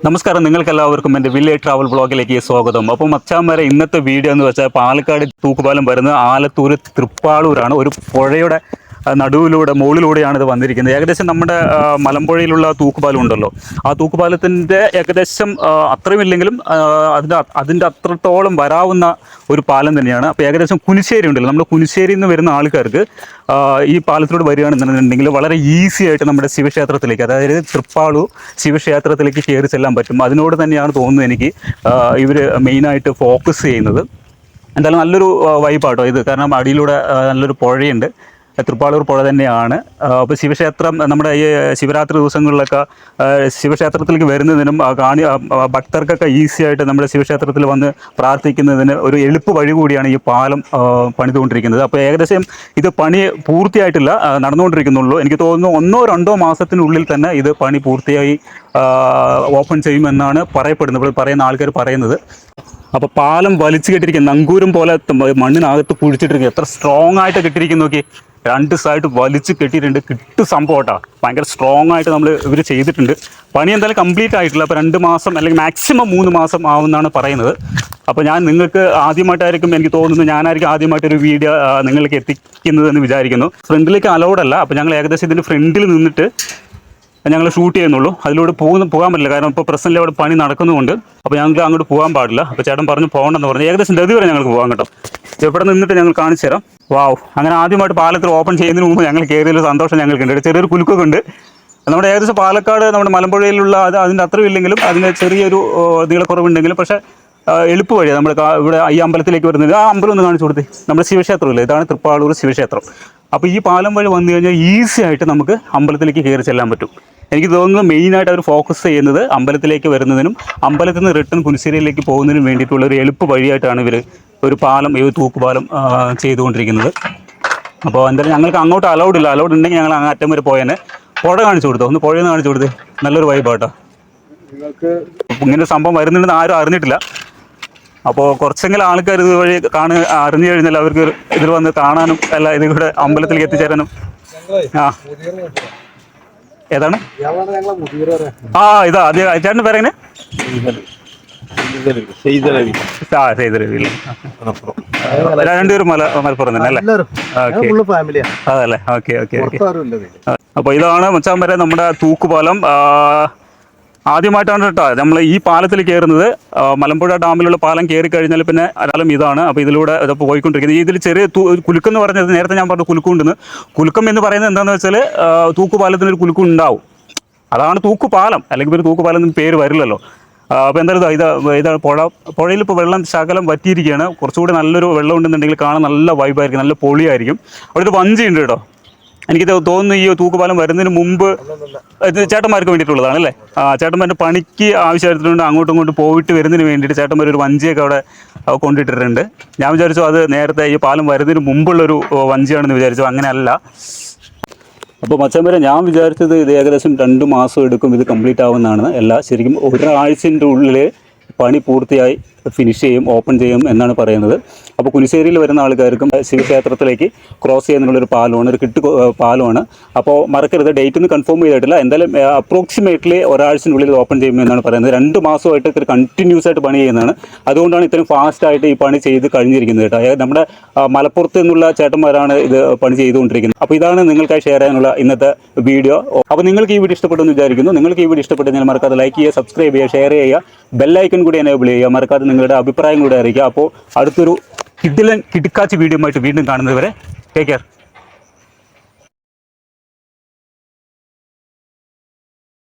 നമസ്കാരം നിങ്ങൾക്കെല്ലാവർക്കും എന്റെ വില്ലേജ് ട്രാവൽ ബ്ലോഗിലേക്ക് സ്വാഗതം. അപ്പം വരെ ഇന്നത്തെ വീഡിയോ എന്ന് വെച്ചാൽ പാലക്കാട് തൂക്കുപാലം വരുന്നത് ആലത്തൂർ തൃപ്പാളൂരാണ്. ഒരു പുഴയുടെ നടുവിലൂടെ മുകളിലൂടെയാണ് ഇത് വന്നിരിക്കുന്നത്. ഏകദേശം നമ്മുടെ മലമ്പുഴയിലുള്ള തൂക്കുപാലം ഉണ്ടല്ലോ ആ തൂക്കുപാലത്തിന്റെ ഏകദേശം ആ, അത്രയും ഇല്ലെങ്കിലും ആ, അതിന്റെ അതിന്റെ അത്രത്തോളം വരാവുന്ന ഒരു പാലം തന്നെയാണ്. അപ്പോൾ ഏകദേശം കുനിശ്ശേരി ഉണ്ടല്ലോ. നമ്മുടെ കുനിശ്ശേരിയിൽ നിന്ന് വരുന്ന ആൾക്കാർക്ക് ഈ പാലത്തിലൂടെ വരികയാണെന്നുണ്ടെങ്കിൽ വളരെ ഈസി ആയിട്ട് നമ്മുടെ ശിവക്ഷേത്രത്തിലേക്ക് അതായത് തൃപ്പാളു ശിവക്ഷേത്രത്തിലേക്ക് കയറി ചെല്ലാൻ പറ്റും. അതിനോട് തന്നെയാണ് തോന്നുന്നത് എനിക്ക് ഇവർ മെയിനായിട്ട് ഫോക്കസ് ചെയ്യുന്നത്. എന്തായാലും നല്ലൊരു വൈബാട്ടോ ഇത്. കാരണം അടിയിലൂടെ നല്ലൊരു പുഴയുണ്ട്. തൃപ്പാളൂർ പുഴ തന്നെയാണ്. അപ്പോൾ ശിവക്ഷേത്രം നമ്മുടെ ഈ ശിവരാത്രി ദിവസങ്ങളിലൊക്കെ ശിവക്ഷേത്രത്തിലേക്ക് വരുന്നതിനും കാണി ഭക്തർക്കൊക്കെ ഈസി ആയിട്ട് നമ്മുടെ ശിവക്ഷേത്രത്തിൽ വന്ന് പ്രാർത്ഥിക്കുന്നതിന് ഒരു എളുപ്പ വഴി കൂടിയാണ് ഈ പാലം പണിതുകൊണ്ടിരിക്കുന്നത്. അപ്പോൾ ഏകദേശം ഇത് പണി പൂർത്തിയായിട്ടില്ല നടന്നുകൊണ്ടിരിക്കുന്നുള്ളൂ. എനിക്ക് തോന്നുന്നു ഒന്നോ രണ്ടോ മാസത്തിനുള്ളിൽ തന്നെ ഇത് പണി പൂർത്തിയായി ഓപ്പൺ ചെയ്യുമെന്നാണ് പറയപ്പെടുന്നത്. ഇപ്പോൾ പറയുന്ന ആൾക്കാർ പറയുന്നത്. അപ്പോൾ പാലം വലിച്ചു കെട്ടിരിക്കുന്ന നങ്കൂരം പോലെ മണ്ണിനകത്ത് കുഴിച്ചിട്ടിരിക്കുക എത്ര സ്ട്രോങ് ആയിട്ട് കെട്ടിരിക്കുന്നു നോക്കി. രണ്ട് സൈഡ് വലിച്ച് കെട്ടിയിട്ടുണ്ട്. കിട്ടു സംഭവം കേട്ടോ. ഭയങ്കര സ്ട്രോങ് ആയിട്ട് നമ്മൾ ഇവർ ചെയ്തിട്ടുണ്ട്. പണി എന്തായാലും കംപ്ലീറ്റ് ആയിട്ടില്ല. അപ്പോൾ രണ്ട് മാസം അല്ലെങ്കിൽ മാക്സിമം മൂന്ന് മാസം ആവുമെന്നാണ് പറയുന്നത്. അപ്പോൾ ഞാൻ നിങ്ങൾക്ക് ആദ്യമായിട്ടായിരിക്കും എനിക്ക് തോന്നുന്നു ഞാനായിരിക്കും ആദ്യമായിട്ടൊരു വീഡിയോ നിങ്ങൾക്ക് എത്തിക്കുന്നതെന്ന് വിചാരിക്കുന്നു. ഫ്രണ്ടിലേക്ക് അലൗഡ് അല്ല. അപ്പോൾ ഞങ്ങൾ ഏകദേശം ഇതിന്റെ ഫ്രണ്ടിൽ നിന്നിട്ട് ഞങ്ങൾ ഷൂട്ട് ചെയ്യുന്നുള്ളൂ. അതിലൂടെ പോകുന്ന പോകാൻ പറ്റില്ല. കാരണം ഇപ്പോൾ പ്രസന്റിൽ അവിടെ പണി നടക്കുന്നുണ്ട് അപ്പോൾ ഞങ്ങൾക്ക് അങ്ങോട്ട് പോകാൻ പാടില്ല. അപ്പോൾ ചേട്ടൻ പറഞ്ഞു പോകണമെന്ന് പറഞ്ഞു. ഏകദേശം നദി വരെ ഞങ്ങൾക്ക് പോകാൻ കേട്ടോ. ഇവിടെ നിന്നിട്ട് ഞങ്ങൾ കാണിച്ചു തരാം. വാവ് അങ്ങനെ ആദ്യമായിട്ട് പാലത്തിൽ ഓപ്പൺ ചെയ്യുന്നതിന് മുമ്പ് ഞങ്ങൾ കയറിയൊരു സന്തോഷം ഞങ്ങൾക്കുണ്ട്. ചെറിയൊരു കുലുക്കൊക്കെ ഉണ്ട് നമ്മുടെ ഏകദേശം പാലക്കാട് നമ്മുടെ മലമ്പുഴയിലുള്ള അത് അതിന്റെ അത്രയും ഇല്ലെങ്കിലും അതിന്റെ ചെറിയൊരു നീളക്കുറവുണ്ടെങ്കിലും പക്ഷേ എളുപ്പ വഴിയാണ് നമ്മുടെ ഇവിടെ ഈ അമ്പലത്തിലേക്ക് വരുന്നത്. ആ അമ്പലം ഒന്ന് കാണിച്ചു കൊടുത്തേ. നമ്മുടെ ശിവക്ഷേത്രമില്ലേ? ഇതാണ് തൃപ്പാളൂർ ശിവക്ഷേത്രം. അപ്പോൾ ഈ പാലം വഴി വന്നു കഴിഞ്ഞാൽ ഈസി ആയിട്ട് നമുക്ക് അമ്പലത്തിലേക്ക് കയറി ചെല്ലാൻ പറ്റും. എനിക്ക് തോന്നുന്നു മെയിനായിട്ട് അവർ ഫോക്കസ് ചെയ്യുന്നത് അമ്പലത്തിലേക്ക് വരുന്നതിനും അമ്പലത്തിൽ നിന്ന് റിട്ടേൺ പുലിശ്ശേരിയിലേക്ക് പോകുന്നതിനും വേണ്ടിയിട്ടുള്ള ഒരു എളുപ്പ വഴിയായിട്ടാണ് ഇവർ ഒരു പാലം ഈ തൂക്കുപാലം ചെയ്തുകൊണ്ടിരിക്കുന്നത്. അപ്പോൾ എന്തായാലും ഞങ്ങൾക്ക് അങ്ങോട്ട് അലൗഡ് ഇല്ല. അലൗഡ് ഉണ്ടെങ്കിൽ ഞങ്ങൾ അങ്ങ് അറ്റം വരെ പോയേനെ. പുഴ കാണിച്ചു കൊടുത്തോ? ഒന്ന് പുഴയെന്ന് കാണിച്ചു കൊടുത്ത്. നല്ലൊരു വൈബാട്ടോ നിങ്ങൾക്ക് ഇങ്ങനെ സംഭവം വരുന്നുണ്ടെന്ന് ആരും അറിഞ്ഞിട്ടില്ല. അപ്പോൾ കുറച്ചെങ്കിലും ആൾക്കാർ ഇതുവഴി കാണു അറിഞ്ഞു കഴിഞ്ഞാൽ അവർക്ക് ഇതിൽ വന്ന് കാണാനും അല്ല ഇതിൽ കൂടെ അമ്പലത്തിലേക്ക് എത്തിച്ചേരാനും. ആ. ഏതാണ്? ആ ഇതാ അത് ചേട്ടന്റെ പേരെങ്ങനെ? രണ്ടുപേരും മല മലപ്പുറം തന്നെ അല്ലേ? അതല്ലേ? Okay okay okay. പുറത്താരും അപ്പോൾ ഇതാണ് മച്ചാൻ വരെ നമ്മുടെ തൂക്കുപാലം. ആ, ആദ്യമായിട്ടാണ് കേട്ടോ നമ്മൾ ഈ പാലത്തിൽ കയറുന്നത്. മലമ്പുഴ ഡാമിലുള്ള പാലം കയറി കഴിഞ്ഞാൽ പിന്നെ അരാലം ഇതാണ്. അപ്പോൾ ഇതിലൂടെ ഇത് പോയിക്കൊണ്ടിരിക്കുന്നത് ഇതിൽ ചെറിയ തൂ- കുലുക്കം എന്ന് പറഞ്ഞത് നേരത്തെ ഞാൻ പറഞ്ഞു കുലുക്കുണ്ടെന്ന് കുലുക്കം എന്ന് പറയുന്നത് എന്താണെന്ന് വെച്ചാൽ ആ, തൂക്കുപാലത്തിന് ഒരു കുലുക്കം ഉണ്ടാവും. അതാണ് തൂക്കുപാലം അല്ലെങ്കിൽ ഒരു തൂക്കുപാലം എന്ന് പേര് വരില്ലല്ലോ. അപ്പോൾ എന്തായാലും ഇതാ ഇത് ഇതാണ് പുഴ പുഴയിൽ ഇപ്പോൾ വെള്ളം ശകലം വറ്റിയിരിക്കുകയാണ്. കുറച്ചുകൂടി നല്ലൊരു വെള്ളം ഉണ്ടെന്നുണ്ടെങ്കിൽ കാണാൻ നല്ല വൈബായിരിക്കും നല്ല പൊളിയായിരിക്കും. അവിടെ ഒരു വഞ്ചി ഉണ്ട് കേട്ടോ. എനിക്ക് തോന്നുന്നു ഈ തൂക്കുപാലം വരുന്നതിന് മുമ്പ് ചേട്ടന്മാർക്ക് വേണ്ടിയിട്ടുള്ളതാണ് അല്ലേ? ആ ചേട്ടന്മാരുടെ പണിക്ക് ആവശ്യമായിട്ടുണ്ട് അങ്ങോട്ടും ഇങ്ങോട്ടും പോയിട്ട് വരുന്നതിന് വേണ്ടിയിട്ട് ചേട്ടന്മാർ ഒരു വഞ്ചിയൊക്കെ അവിടെ കൊണ്ടിട്ടിട്ടുണ്ട്. ഞാൻ വിചാരിച്ചു അത് നേരത്തെ ഈ പാലം വരുന്നതിന് മുമ്പുള്ളൊരു വഞ്ചിയാണെന്ന് വിചാരിച്ചു. അങ്ങനെയല്ല. അപ്പോൾ മച്ചമ്പര ഞാൻ വിചാരിച്ചത് ഇത് ഏകദേശം രണ്ട് മാസം എടുക്കും ഇത് കംപ്ലീറ്റ് ആവുമെന്നാണ്. അല്ല ശരിക്കും ഒരാഴ്ചന്റെ ഉള്ളിൽ പണി പൂർത്തിയായി ഫിനിഷ് ചെയ്യും ഓപ്പൺ ചെയ്യും എന്നാണ് പറയുന്നത്. അപ്പോൾ കുനിശ്ശേരിയിൽ വരുന്ന ആൾക്കാർക്കും ശിവക്ഷേത്രത്തിലേക്ക് ക്രോസ് ചെയ്യുന്നതിനുള്ളൊരു പാലമാണ് ഒരു കിട്ട് പാലമാണ്. അപ്പോൾ മറക്കരുത് ഡേറ്റ് ഒന്നും കൺഫേം ചെയ്തിട്ടില്ല. എന്തായാലും അപ്രോക്സിമേറ്റ്ലി ഒരാഴ്ചനുള്ളിൽ ഓപ്പൺ ചെയ്യുമെന്നാണ് പറയുന്നത്. രണ്ട് മാസമായിട്ട് കണ്ടിന്യൂസ് ആയിട്ട് പണി ചെയ്യുന്നതാണ്. അതുകൊണ്ടാണ് ഇത്രയും ഫാസ്റ്റ് ആയിട്ട് ഈ പണി ചെയ്ത് കഴിഞ്ഞിരിക്കുന്നത് കേട്ടോ. നമ്മുടെ മലപ്പുറത്ത് നിന്നുള്ള ചേട്ടന്മാരാണ് ഇത് പണി ചെയ്തുകൊണ്ടിരിക്കുന്നത്. അപ്പോൾ ഇതാണ് നിങ്ങൾക്കായി ഷെയർ ചെയ്യാനുള്ള ഇന്നത്തെ വീഡിയോ അപ്പോൾ നിങ്ങൾക്ക് ഈ വീഡിയോ ഇഷ്ടപ്പെട്ടെന്ന് വിചാരിക്കുന്നു. നിങ്ങൾക്ക് ഈ വീഡിയോ ഇഷ്ടപ്പെട്ടെങ്കിൽ മറക്കാതെ ലൈക്ക് ചെയ്യുക സബ്സ്ക്രൈബ് ചെയ്യുക ഷെയർ ചെയ്യുക. ബെല്ലൈക്കൺ കൂടി എനേബിൾ ചെയ്യുക. മറക്കാതെ നിങ്ങളുടെ അഭിപ്രായം കൂടെ അറിയിക്കുക. അപ്പോൾ അടുത്തൊരു കിഡിലൻ കിടുക്കാച്ചി വീഡിയോ ആയിട്ട് വീണ്ടും കാണുന്നതുവരെ ടേക്ക് കെയർ